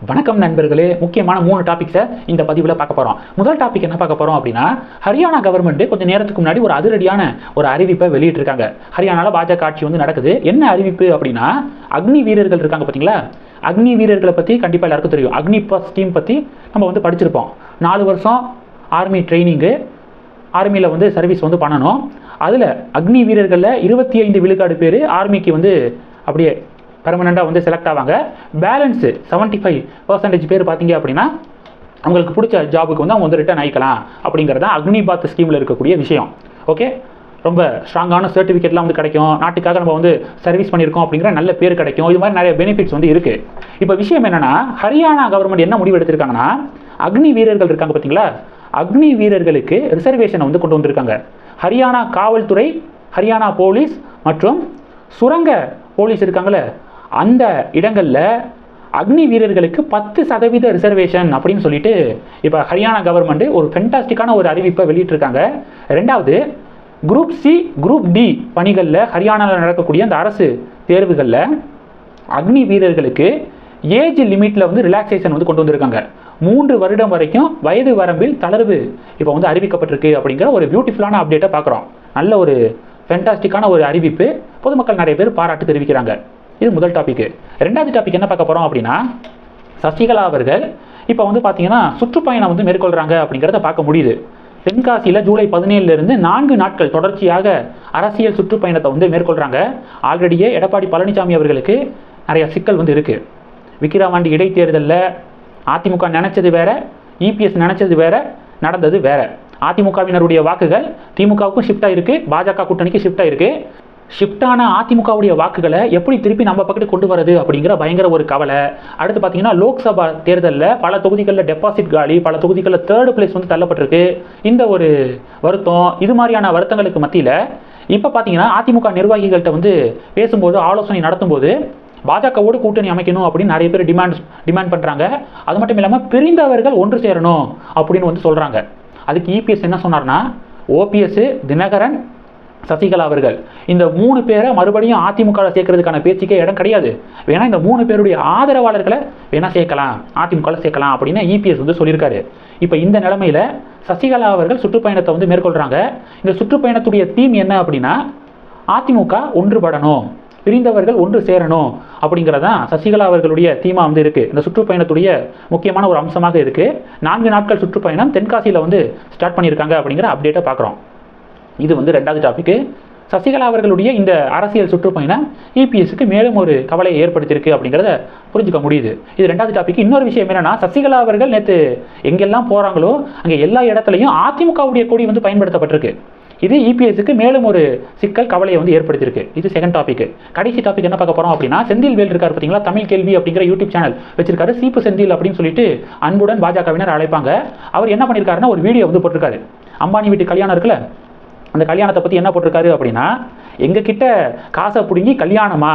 வணக்கம் நண்பர்களே முக்கியமான மூணு டாபிக்ஸை இந்த பதிவில் பார்க்க போகிறோம் முதல் டாபிக் என்ன பார்க்க போகிறோம் அப்படின்னா ஹரியானா கவர்மெண்ட் கொஞ்சம் நேரத்துக்கு முன்னாடி ஒரு அதிரடியான ஒரு அறிவிப்பை வெளியிட்டிருக்காங்க. ஹரியானாவில் பாஜக ஆட்சி வந்து நடக்குது. என்ன அறிவிப்பு அப்படின்னா அக்னி வீரர்கள் இருக்காங்க பார்த்தீங்களா அக்னி வீரர்களை பற்றி கண்டிப்பாக எல்லாருக்கும் தெரியும். அக்னி பஸ் ஸ்கீம் பற்றி நம்ம வந்து படிச்சிருப்போம். நாலு வருஷம் ஆர்மி ட்ரைனிங்கு ஆர்மியில் வந்து சர்வீஸ் வந்து பண்ணணும். அதில் அக்னி வீரர்களில் இருபத்தி ஐந்து விழுக்காடு பேர் ஆர்மிக்கு வந்து அப்படியே பெர்மனெண்ட்டாக வந்து செலக்ட் ஆவாங்க. பேலன்ஸு செவன்ட்டி ஃபைவ் பர்சன்டேஜ் பேர் பார்த்தீங்க அப்படின்னா அவங்களுக்கு பிடிச்ச ஜாபுக்கு வந்து அவங்க வந்து ரிட்டர்ன் ஆகிக்கலாம் அப்படிங்கிறது தான் அக்னி பாத் ஸ்கீமில் இருக்கக்கூடிய விஷயம். ஓகே ரொம்ப ஸ்ட்ராங்கான சர்டிஃபிகேட்லாம் வந்து கிடைக்கும். நாட்டுக்காக நம்ம வந்து சர்வீஸ் பண்ணியிருக்கோம் அப்படிங்கிற நல்ல பேர் கிடைக்கும். இது மாதிரி நிறைய பெனிஃபிட்ஸ் வந்து இருக்குது இப்போ விஷயம் என்னென்னா ஹரியானா கவர்மெண்ட் என்ன முடிவு எடுத்திருக்காங்கன்னா அக்னி வீரர்கள் இருக்காங்க பார்த்தீங்களா? அக்னி வீரர்களுக்கு ரிசர்வேஷனை வந்து கொண்டு வந்திருக்காங்க. ஹரியானா காவல்துறை ஹரியானா போலீஸ் மற்றும் சுரங்க போலீஸ் இருக்காங்களே அந்த இடங்களில் அக்னி வீரர்களுக்கு பத்து சதவீத ரிசர்வேஷன் அப்படின்னு சொல்லிட்டு இப்போ ஹரியானா கவர்மெண்ட் ஒரு ஃபென்டாஸ்டிக்கான ஒரு அறிவிப்பை வெளியிட்டிருக்காங்க. ரெண்டாவது குரூப் சி குரூப் டி பணிகளில் ஹரியானாவில் நடக்கக்கூடிய அந்த அரசு தேர்வுகளில் அக்னி வீரர்களுக்கு ஏஜ் லிமிட்டில் வந்து ரிலாக்ஸேஷன் வந்து கொண்டு வந்திருக்காங்க. மூன்று வருடம் வரைக்கும் வயது வரம்பில் தளர்வு இப்போ வந்து அறிவிக்கப்பட்டிருக்கு அப்படிங்கிற ஒரு பியூட்டிஃபுல்லான அப்டேட்டை பார்க்குறோம். நல்ல ஒரு ஃபென்டாஸ்டிக்கான ஒரு அறிவிப்பு. பொதுமக்கள் நிறைய பேர் பாராட்டு தெரிவிக்கிறாங்க. இது முதல் டாபிக் ரெண்டாவது டாபிக் என்ன பார்க்க போகிறோம் அப்படின்னா சசிகலா அவர்கள் இப்போ வந்து பார்த்தீங்கன்னா சுற்றுப்பயணம் வந்து மேற்கொள்கிறாங்க அப்படிங்கிறத பார்க்க முடியுது. தென்காசியில் ஜூலை பதினேழுலேருந்து நான்கு நாட்கள் தொடர்ச்சியாக அரசியல் சுற்றுப்பயணத்தை வந்து மேற்கொள்கிறாங்க ஆல்ரெடியே எடப்பாடி பழனிசாமி அவர்களுக்கு நிறைய சிக்கல் வந்து இருக்குது விக்கிரவாண்டி இடைத்தேர்தலில் அதிமுக நினச்சது வேற இபிஎஸ் நினச்சது வேற நடந்தது வேற. அதிமுகவினருடைய வாக்குகள் திமுகவுக்கும் ஷிஃப்ட் ஆயிருக்கு பாஜக கூட்டணிக்கு ஷிஃப்ட் ஆயிருக்கு ஷிஃப்டான அதிமுகவுடைய வாக்குகளை எப்படி திருப்பி நம்ம பக்கத்து கொண்டு வரது அப்படிங்கிற பயங்கர ஒரு கவலை. அடுத்து பார்த்தீங்கன்னா லோக்சபா தேர்தலில் பல தொகுதிகளில் டெபாசிட் காலி பல தொகுதிகளில் தேர்டு பிளேஸ் வந்து தள்ளப்பட்டிருக்கு. இந்த ஒரு வருத்தம் இது மாதிரியான வருத்தங்களுக்கு மத்தியில் இப்போ பார்த்தீங்கன்னா அதிமுக நிர்வாகிகள்கிட்ட வந்து பேசும்போது ஆலோசனை நடத்தும்போது பாஜகவோடு கூட்டணி அமைக்கணும் அப்படின்னு நிறைய பேர் டிமாண்ட் டிமாண்ட் பண்ணுறாங்க அது மட்டும் இல்லாமல் பிரிந்தவர்கள் ஒன்று சேரணும் அப்படின்னு வந்து சொல்கிறாங்க அதுக்கு இபிஎஸ் என்ன சொன்னார்னா ஓபிஎஸ் தினகரன் சசிகலா அவர்கள். இந்த மூணு பேரை மறுபடியும் அதிமுக சேர்க்கறதுக்கான பேச்சுக்கே இடம் கிடையாது. வேணா இந்த மூணு பேருடைய ஆதரவாளர்களை வேணா சேர்க்கலாம். அதிமுக சேர்க்கலாம் அப்படின்னு இபிஎஸ் வந்து சொல்லியிருக்காரு. இப்போ இந்த நிலைமையில சசிகலா அவர்கள் சுற்றுப்பயணத்தை வந்து மேற்கொள்றாங்க. இந்த சுற்றுப்பயணத்துடைய தீம் என்ன அப்படின்னா அதிமுக ஒன்றுபடணும். பிரிந்தவர்கள் ஒன்று சேரணும் அப்படிங்கிறதான் சசிகலா அவர்களுடைய தீமா வந்து இருக்குது இந்த சுற்றுப்பயணத்துடைய முக்கியமான ஒரு அம்சமாக இருக்குது நான்கு நாட்கள் சுற்றுப்பயணம் தென்காசியில் வந்து ஸ்டார்ட் பண்ணியிருக்காங்க அப்படிங்கிற அப்டேட்டை பார்க்குறோம். இது வந்து ரெண்டாவது டாபிக்கு சசிகலா அவர்களுடைய இந்த அரசியல் சுற்றுப்பயணம் இபிஎஸ்க்கு மேலும் ஒரு கவலையை ஏற்படுத்தியிருக்கு அப்படிங்கிறத புரிஞ்சுக்க முடியுது. இது ரெண்டாவது டாபிக் இன்னொரு விஷயம் என்னன்னா சசிகலா அவர்கள் நேற்று எங்கெல்லாம் போகிறாங்களோ அங்கே எல்லா இடத்துலையும் அதிமுகவுடைய கொடி வந்து பயன்படுத்தப்பட்டிருக்கு. இது இபிஎஸ்க்கு மேலும் ஒரு சிக்கல் கவலையை வந்து ஏற்படுத்தியிருக்கு. இது செகண்ட் டாபிக் கடைசி டாபிக் என்ன பார்க்க போறோம் அப்படின்னா செந்தில் வேல் இருக்கார் பார்த்தீங்களா? தமிழ் கேள்வி அப்படிங்கிற யூடியூப் சேனல் வச்சிருக்காரு. சீப்பு செந்தில் அப்படின்னு சொல்லிட்டு அன்புடன் பாஜகவினர் அழைப்பாங்க. அவர் என்ன பண்ணியிருக்காருன்னா ஒரு வீடியோ வந்து போட்டிருக்காரு. அம்பானி வீட்டு கல்யாணம் இருக்குல்ல அந்த கல்யாணத்தை பற்றி என்ன போட்டிருக்காரு அப்படின்னா எங்ககிட்ட காசை பிடுங்கி கல்யாணமா?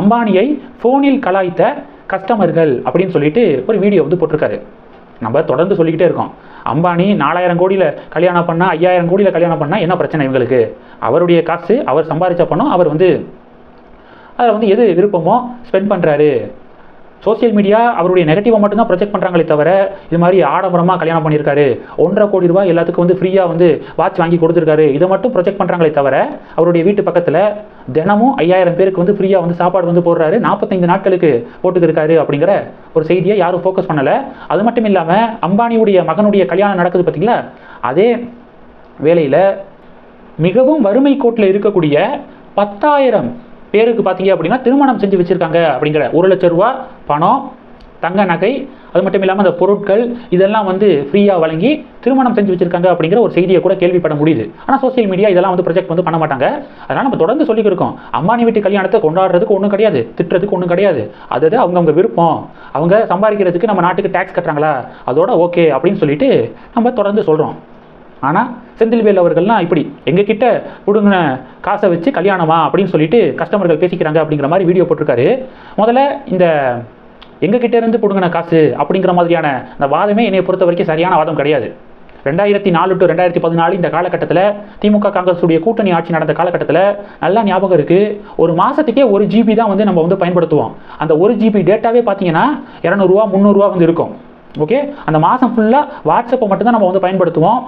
அம்பானியை ஃபோனில் கலாய்த்த கஸ்டமர்கள் அப்படின்னு சொல்லிட்டு ஒரு வீடியோ வந்து போட்டிருக்காரு. நம்ம தொடர்ந்து சொல்லிக்கிட்டே இருக்கோம். அம்பானி நாலாயிரம் கோடியில் கல்யாணம் பண்ணால் ஐயாயிரம் கோடியில் கல்யாணம் பண்ணால் என்ன பிரச்சனை இவங்களுக்கு? அவருடைய காசு அவர் சம்பாதிச்ச பணம் அவர் வந்து அதில் வந்து எது விருப்பமோ ஸ்பெண்ட் பண்ணுறாரு சோஷியல் மீடியா அவருடைய நெகட்டிவை மட்டும்தான் ப்ரொஜெக்ட் பண்ணுறாங்களே தவிர இது மாதிரி ஆடம்பரமாக கல்யாணம் பண்ணியிருக்காரு. ஒன்றரை கோடி ரூபாய் எல்லாத்துக்கும் வந்து ஃப்ரீயாக வந்து வாட்ச் வாங்கி கொடுத்துருக்காரு. இதை மட்டும் ப்ரொஜெக்ட் பண்ணுறாங்களே தவிர அவருடைய வீட்டு பக்கத்தில் தினமும் ஐயாயிரம் பேருக்கு வந்து ஃப்ரீயாக வந்து சாப்பாடு வந்து போடுறாரு. நாற்பத்தைந்து நாட்களுக்கு போட்டுக்கிருக்காரு அப்படிங்கிற ஒரு செய்தியை யாரும் ஃபோக்கஸ் பண்ணலை. அது மட்டும் இல்லாமல் அம்பானியுடைய மகனுடைய கல்யாணம் நடக்குது பார்த்தீங்களா அதே வேளையில் மிகவும் வறுமை கோட்டில் இருக்கக்கூடிய பத்தாயிரம் பேருக்கு பார்த்தீங்க அப்படின்னா திருமணம் செஞ்சு வச்சுருக்காங்க அப்படிங்கிற ஒரு லட்ச ரூபா பணம் தங்க நகை அது மட்டும் இல்லாமல் அந்த பொருட்கள் இதெல்லாம் வந்து ஃப்ரீயாக வழங்கி திருமணம் செஞ்சு வச்சுருக்காங்க அப்படிங்கிற ஒரு செய்தியை கூட கேள்விப்பட முடியுது. ஆனால் சோஷியல் மீடியா இதெல்லாம் வந்து ப்ரொஜெக்ட் வந்து பண்ண மாட்டாங்க. அதனால் நம்ம தொடர்ந்து சொல்லிக்கிருக்கோம் அம்மானி வீட்டு கல்யாணத்தை கொண்டாடுறதுக்கு ஒன்றும் கிடையாது திட்டுறதுக்கு ஒன்றும் கிடையாது. அதாவது அவங்கவுங்க விருப்பம். அவங்க சம்பாதிக்கிறதுக்கு நம்ம நாட்டுக்கு டேக்ஸ் கட்டுறாங்களா? அதோட ஓகே அப்படின்னு சொல்லிட்டு நம்ம தொடர்ந்து சொல்கிறோம் ஆனால் செந்தில்வேல் அவர்கள்லாம் இப்படி எங்ககிட்ட கொடுங்கின காசை வச்சு கல்யாணமா அப்படின்னு சொல்லிட்டு கஸ்டமர்கள் பேசிக்கிறாங்க அப்படிங்கிற மாதிரி வீடியோ போட்டிருக்காரு. முதல்ல இந்த எங்ககிட்ட இருந்து பிடுங்கின காசு அப்படிங்கிற மாதிரியான அந்த வாதமே என்னை பொறுத்த வரைக்கும் சரியான வாதம் கிடையாது. ரெண்டாயிரத்தி நாலு டு ரெண்டாயிரத்தி பதினாலு இந்த காலகட்டத்தில் திமுக காங்கிரஸ் உடைய கூட்டணி ஆட்சி நடந்த காலகட்டத்தில் நல்லா ஞாபகம் இருக்குது ஒரு மாதத்துக்கே ஒரு ஜிபி தான் வந்து நம்ம வந்து பயன்படுத்துவோம். அந்த ஒரு ஜிபி டேட்டாவே பார்த்தீங்கன்னா இரநூறுவா முந்நூறுரூவா வந்து இருக்கும். ஓகே? அந்த மாதம் ஃபுல்லாக வாட்ஸ்அப்பை மட்டும்தான் நம்ம வந்து பயன்படுத்துவோம்.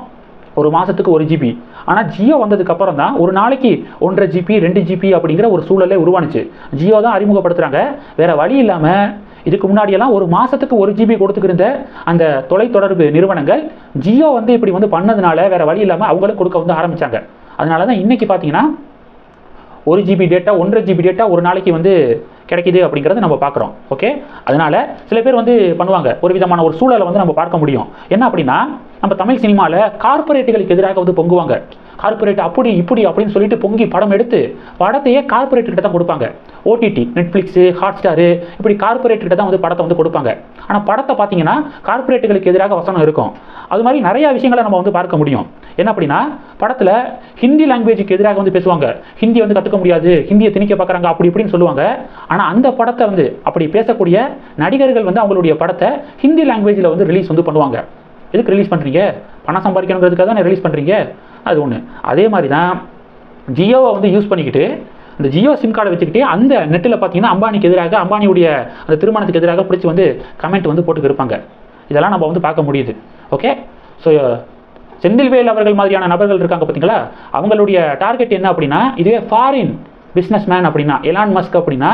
ஒரு மாதத்துக்கு ஒரு ஜிபி ஆனால் ஜியோ வந்ததுக்கப்புறம் தான் ஒரு நாளைக்கு ஒன்றரை ஜிபி ரெண்டு ஜிபி அப்படிங்கிற ஒரு சூழலே உருவானுச்சு. ஜியோ தான் அறிமுகப்படுத்துகிறாங்க வேறு வழி இல்லாமல் இதுக்கு முன்னாடியெல்லாம் ஒரு மாதத்துக்கு ஒரு ஜிபி கொடுத்துக்கிருந்த அந்த தொலைத்தொடர்பு நிறுவனங்கள் ஜியோ வந்து இப்படி வந்து பண்ணதுனால வேறு வழி இல்லாமல் அவங்களும் கொடுக்க வந்து ஆரம்பித்தாங்க அதனால தான் இன்னைக்கு பார்த்தீங்கன்னா ஒரு ஜிபி டேட்டா ஒன்றரை ஜிபி டேட்டா ஒரு நாளைக்கு வந்து கிடைக்குது அப்படிங்கிறத நம்ம பார்க்குறோம் ஓகே அதனால சில பேர் வந்து பண்ணுவாங்க. ஒரு விதமான ஒரு சூழலை வந்து நம்ம பார்க்க முடியும். என்ன அப்படின்னா நம்ம தமிழ் சினிமாவில் கார்ப்பரேட்டுகளுக்கு எதிராக வந்து பொங்குவாங்க. கார்ப்பரேட் அப்படி இப்படி அப்படின்னு சொல்லிட்டு பொங்கி படம் எடுத்து படத்தையே கார்ப்பரேட்டுக்கிட்ட தான் கொடுப்பாங்க ஓடிடி நெட்ஃப்ளிக்ஸு ஹாட்ஸ்டாரு இப்படி கார்ப்பரேட்டுக்கிட்ட தான் வந்து படத்தை வந்து கொடுப்பாங்க. ஆனால் படத்தை பார்த்தீங்கன்னா கார்ப்பரேட்டுகளுக்கு எதிராக வசனம் இருக்கும். அது மாதிரி நிறைய விஷயங்களை நம்ம வந்து பார்க்க முடியும். என்ன அப்படின்னா படத்தில் ஹிந்தி லாங்குவேஜுக்கு எதிராக வந்து பேசுவாங்க. ஹிந்தி வந்து கற்றுக்க முடியாது. ஹிந்தியை திணிக்க பார்க்குறாங்க அப்படி இப்படின்னு சொல்லுவாங்க. ஆனால் அந்த படத்தை வந்து அப்படி பேசக்கூடிய நடிகர்கள் வந்து அவங்களுடைய படத்தை ஹிந்தி லாங்குவேஜில் வந்து ரிலீஸ் வந்து பண்ணுவாங்க. எதுக்கு ரிலீஸ் பண்ணுறீங்க பணம் சம்பாதிக்கணுங்கிறதுக்காக தானே ரிலீஸ் பண்ணுறீங்க அது ஒன்று அதே மாதிரி தான் ஜியோவை வந்து யூஸ் பண்ணிக்கிட்டு இந்த ஜியோ சிம் கார்டை வச்சுக்கிட்டே அந்த நெட்டில் பார்த்தீங்கன்னா அம்பானிக்கு எதிராக அம்பானியுடைய அந்த திருமணத்துக்கு எதிராக பிடிச்சி வந்து கமெண்ட் வந்து போட்டு இருப்பாங்க. இதெல்லாம் நம்ம வந்து பார்க்க முடியுது. ஓகே ஸோ செந்தில்வேல் அவர்கள் மாதிரியான நபர்கள் இருக்காங்க பார்த்தீங்களா அவங்களுடைய டார்கெட் என்ன அப்படின்னா இதுவே ஃபாரின் பிஸ்னஸ் மேன் அப்படின்னா எலான் மஸ்க் அப்படின்னா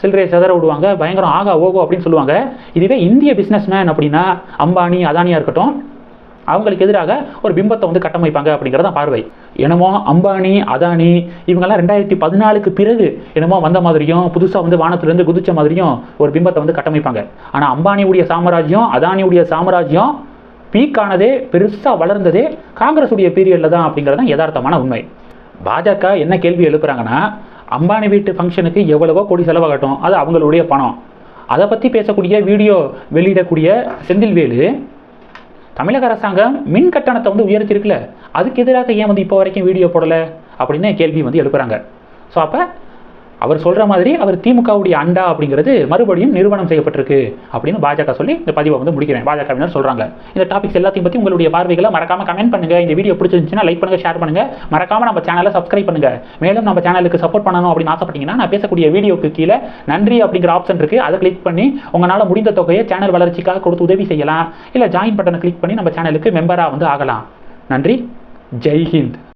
சில்லறையை செதற விடுவாங்க. பயங்கரம் ஆகா ஓகோ அப்படின்னு சொல்லுவாங்க. இதுவே இந்திய பிஸ்னஸ் மேன் அப்படின்னா அம்பானி அதானியாக இருக்கட்டும் அவங்களுக்கு எதிராக ஒரு பிம்பத்தை வந்து கட்டமைப்பாங்க அப்படிங்கிறது தான் பார்வை. என்னமோ அம்பானி அதானி இவங்கெல்லாம் ரெண்டாயிரத்தி பதினாலுக்கு பிறகு என்னமோ வந்த மாதிரியும் புதுசாக வந்து வானத்திலேருந்து குதிச்ச மாதிரியும் ஒரு பிம்பத்தை வந்து கட்டமைப்பாங்க. ஆனால் அம்பானியுடைய சாம்ராஜ்யம் அதானியுடைய சாம்ராஜ்யம் பீக் ஆனதே பெருசாக வளர்ந்ததே காங்கிரஸுடைய பீரியடில் தான் அப்படிங்கிறது தான் யதார்த்தமான உண்மை. பாஜக என்ன கேள்வி எழுப்புறாங்கன்னா அம்பானி வீட்டு ஃபங்க்ஷனுக்கு எவ்வளவோ கோடி செலவாகட்டும். அது அவங்களுடைய பணம். அதை பற்றி பேசக்கூடிய வீடியோ வெளியிடக்கூடிய செந்தில்வேலு தமிழக அரசாங்கம் மின் கட்டணத்தை வந்து உயர்த்திருக்குல்ல அதுக்கு எதிராக ஏன் வந்து இப்போ வரைக்கும் வீடியோ போடலை? அப்படின்னு கேள்வி வந்து எழுப்புறாங்க. ஸோ அப்போ அவர் சொல்கிற மாதிரி அவர் திமுகவுடைய அண்டா அப்படிங்கிறது மறுபடியும் நிறுவனம் செய்யப்பட்டிருக்கு அப்படின்னு பாஜக சொல்லி இந்த பதிவை வந்து முடிக்கிறேன். பாஜகவினர் சொல்கிறாங்க இந்த டாபிக்ஸ் எல்லாத்தையும் பற்றி உங்களுடைய பார்வைகளை மறக்காமல் கமெண்ட் பண்ணுங்க. இந்த வீடியோ பிடிச்சிருந்துச்சுன்னா லைக் பண்ணுங்கள் ஷேர் பண்ணுங்கள் மறக்காமல் நம்ம சேனலை சப்ஸ்கிரைப் பண்ணுங்கள் மேலும் நம்ம சேனலுக்கு சப்போர்ட் பண்ணணும் அப்படின்னு ஆசைப்பட்டீங்கன்னா நான் பேசக்கூடிய வீடியோக்கு கீழே நன்றி அப்படிங்கிற ஆப்ஷன் இருக்குது அதை கிளிக் பண்ணி உங்களால் முடிந்த தொகையை சேனல் வளர்ச்சிக்காக கொடுத்து உதவி செய்யலாம். இல்லை ஜாயின் பட்டனை கிளிக் பண்ணி நம்ம சேனலுக்கு மெம்பராக வந்து ஆகலாம். நன்றி. ஜெய் ஹிந்த்.